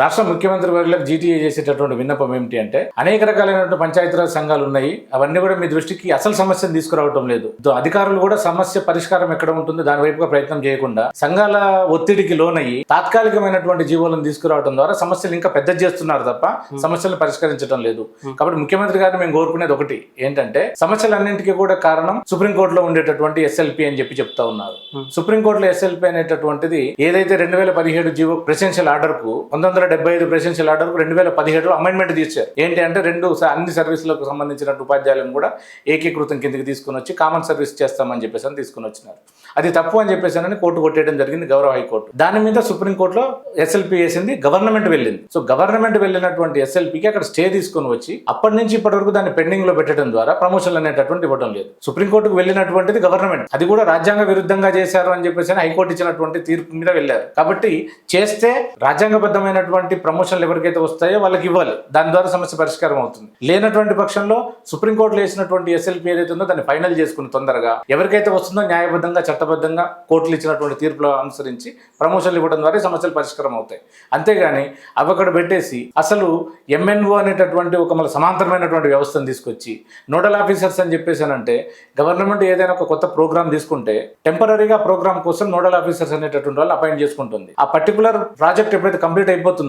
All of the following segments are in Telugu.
రాష్ట్ర ముఖ్యమంత్రి వర్యులకు జీటీఏ చేసేటటువంటి విన్నపం ఏమిటి అంటే అనేక రకాలైనటువంటి పంచాయతీరాజ్ సంఘాలు ఉన్నాయి. అవన్నీ కూడా మీ దృష్టికి అసలు సమస్యను తీసుకురావటం లేదు. అధికారులు కూడా సమస్య పరిష్కారం ఎక్కడ ఉంటుందో దాని వైపుగా ప్రయత్నం చేయకుండా సంఘాల ఒత్తిడికి లోనయ్యి తాత్కాలికమైనటువంటి జీవోలను తీసుకురావడం ద్వారా సమస్యలు ఇంకా పెద్ద చేస్తున్నారు తప్ప సమస్యలను పరిష్కరించడం లేదు. కాబట్టి ముఖ్యమంత్రి గారిని మేము కోరుకునేది ఒకటి. ఏంటంటే సమస్యలన్నింటికీ కూడా కారణం సుప్రీంకోర్టులో ఉండేటటువంటి ఎస్ఎల్పి అని చెప్పి చెప్తా ఉన్నారు. సుప్రీంకోర్టులో ఎస్ఎల్పి అనేటటువంటిది ఏదైతే రెండు వేల పదిహేడు జీవో ప్రెసిడెన్షియల్ ఆర్డర్కు పంతొమ్మిది వందల డెబ్బై ఐదు ప్రెసిడెన్షియల్ ఆర్డర్ రెండు వేల పదిహేడులో అమెండ్మెంట్ తీర్చారు. ఏంటి అంటే రెండు అన్ని సర్వీసులకు సంబంధించిన ఉపాధ్యాయులను కూడా ఏకీకృతం కిందకి తీసుకుని వచ్చి కామన్ సర్వీస్ చేస్తామని చెప్పేసి అని తీసుకుని వచ్చినారు. అది తప్పు అని చెప్పేసి అని కోర్టు కొట్టేయడం జరిగింది గౌరవ హైకోర్టు. దాని మీద సుప్రీంకోర్టులో ఎస్ఎల్పి వేసింది గవర్నమెంట్ వెళ్ళింది. సో గవర్నమెంట్ వెళ్ళినటువంటి ఎస్ఎల్పికి అక్కడ స్టే తీసుకొని వచ్చి అప్పటి నుంచి ఇప్పటి వరకు దాన్ని పెండింగ్లో పెట్టడం ద్వారా ప్రమోషన్లు అనేటటువంటి ఇవ్వడం లేదు. సుప్రీంకోర్టుకు వెళ్ళినటువంటిది గవర్నమెంట్ అది కూడా రాజ్యాంగ విరుద్ధంగా చేశారు అని చెప్పేసి హైకోర్టు ఇచ్చినటువంటి తీర్పు మీద వెళ్ళారు. కాబట్టి చేస్తే రాజ్యాంగబద్ధమైనటువంటి ప్రమోషన్లు ఎవరికైతే వస్తాయో వాళ్ళకి ఇవ్వాలి. దాని ద్వారా సమస్య పరిష్కారం అవుతుంది. లేనటువంటి పక్షంలో సుప్రీంకోర్టులో వేసినటువంటి ఎస్ఎల్పి ఏదైతే ఉందో దాన్ని ఫైనల్ చేసుకుని తొందరగా ఎవరికైతే వస్తుందో న్యాయబద్ధంగా చట్టబద్ధంగా కోర్టులు ఇచ్చినటువంటి తీర్పులు అనుసరించి ప్రమోషన్లు ఇవ్వడం ద్వారా సమస్యలు పరిష్కారం అవుతాయి. అంతేగాని అవక్కడ పెట్టేసి అసలు ఎంఎన్ఓ అనేటటువంటి ఒక మన సమాంతరమైనటువంటి వ్యవస్థను తీసుకొచ్చి నోడల్ ఆఫీసర్స్ అని చెప్పేసానంటే గవర్నమెంట్ ఏదైనా ఒక కొత్త ప్రోగ్రామ్ తీసుకుంటే టెంపరీగా ప్రోగ్రామ్ కోసం నోడల్ ఆఫీసర్స్ అనేటటువంటి వాళ్ళు అపాయింట్ చేసుకుంటుంది. ఆ పర్టికులర్ ప్రాజెక్ట్ ఎప్పుడైతే కంప్లీట్ అయిపోతుంది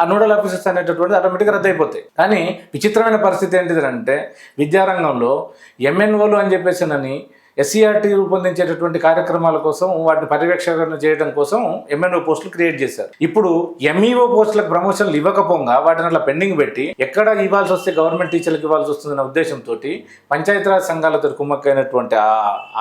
ఆ నోడల్ ఆఫీసర్స్ అనేటటువంటి ఆటోమేటిక్గా రద్దయిపోతాయి. కానీ విచిత్రమైన పరిస్థితి ఏంటిది అంటే విద్యారంగంలో ఎంఎన్ఓలు అని చెప్పేసినని ఎస్సీఆర్టీ రూపొందించేటటువంటి కార్యక్రమాల కోసం వాటిని పర్యవేక్షణ చేయడం కోసం ఎంఎన్ఓ పోస్టులు క్రియేట్ చేశారు. ఇప్పుడు ఎంఈఓ పోస్టులకు ప్రమోషన్లు ఇవ్వకపోగా వాటిని అట్లా పెండింగ్ పెట్టి ఎక్కడ ఇవ్వాల్సి వస్తే గవర్నమెంట్ టీచర్లకు ఇవ్వాల్సి వస్తుందన్న ఉద్దేశంతో పంచాయతీరాజ్ సంఘాలతో కుమ్మక్కైనటువంటి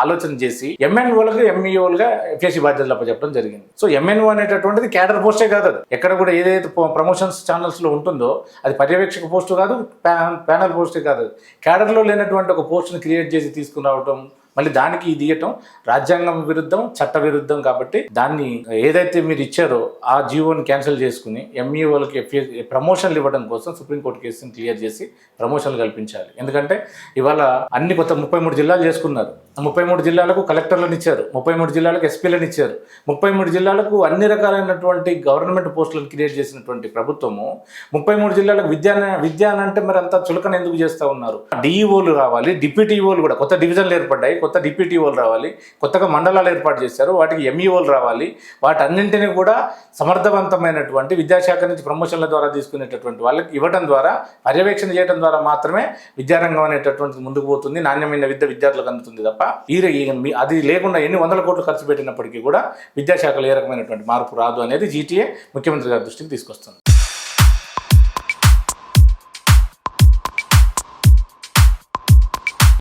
ఆలోచన చేసి ఎంఎన్ఓలకు ఎంఈఓలుగా ఎఫ్ఎస్సి బాధ్యతలు అప్పచెప్పడం జరిగింది. సో ఎంఎన్ఓ అనేటటువంటిది క్యాడర్ పోస్టే కాదు అది. ఎక్కడ కూడా ఏదైతే ప్రమోషన్స్ ఛానల్స్లో ఉంటుందో అది పర్యవేక్షక పోస్టు కాదు ప్యానల్ పోస్టే కాదు క్యాడర్లో లేనటువంటి ఒక పోస్టుని క్రియేట్ చేసి తీసుకుని రావటం మళ్ళీ దానికి ఇది ఇవ్వటం రాజ్యాంగం విరుద్ధం చట్ట విరుద్ధం కాబట్టి దాన్ని ఏదైతే మీరు ఇచ్చారో ఆ జీవోని క్యాన్సిల్ చేసుకుని ఎంఈఓలకి ప్రమోషన్లు ఇవ్వడం కోసం సుప్రీంకోర్టు కేసుని క్లియర్ చేసి ప్రమోషన్లు కల్పించాలి. ఎందుకంటే ఇవాళ అన్ని కొత్త ముప్పై మూడు జిల్లాలు చేసుకున్నారు. ముప్పై మూడు జిల్లాలకు కలెక్టర్లను ఇచ్చారు. ముప్పై మూడు జిల్లాలకు ఎస్పీలను ఇచ్చారు. ముప్పై మూడు జిల్లాలకు అన్ని రకాలైనటువంటి గవర్నమెంట్ పోస్టులను క్రియేట్ చేసినటువంటి ప్రభుత్వము ముప్పై మూడు జిల్లాలకు విద్యా విద్య అని అంటే మరి అంత చులకన ఎందుకు చేస్తూ ఉన్నారు? డిఈఓలు రావాలి డిప్యూటీఓలు కూడా కొత్త డివిజన్లు ఏర్పడ్డాయి. కొత్త డిప్యూటీఓలు రావాలి కొత్తగా మండలాలు ఏర్పాటు చేశారు వాటికి ఎంఈఓలు రావాలి వాటన్నింటినీ కూడా సమర్థవంతమైనటువంటి విద్యాశాఖ నుంచి ప్రమోషన్ల ద్వారా తీసుకునేటటువంటి వాళ్ళకి ఇవ్వడం ద్వారా పర్యవేక్షణ చేయడం ద్వారా మాత్రమే విద్యారంగం అనేటటువంటిది ముందుకు పోతుంది నాణ్యమైన విద్య విద్యార్థులకు అందుతుంది తప్ప ఈ అది లేకుండా ఎన్ని వందల కోట్లు ఖర్చు పెట్టినప్పటికీ కూడా విద్యాశాఖలో ఏ రకమైనటువంటి మార్పు రాదు అనేది జీటీఏ ముఖ్యమంత్రి గారి దృష్టికి తీసుకొస్తుంది.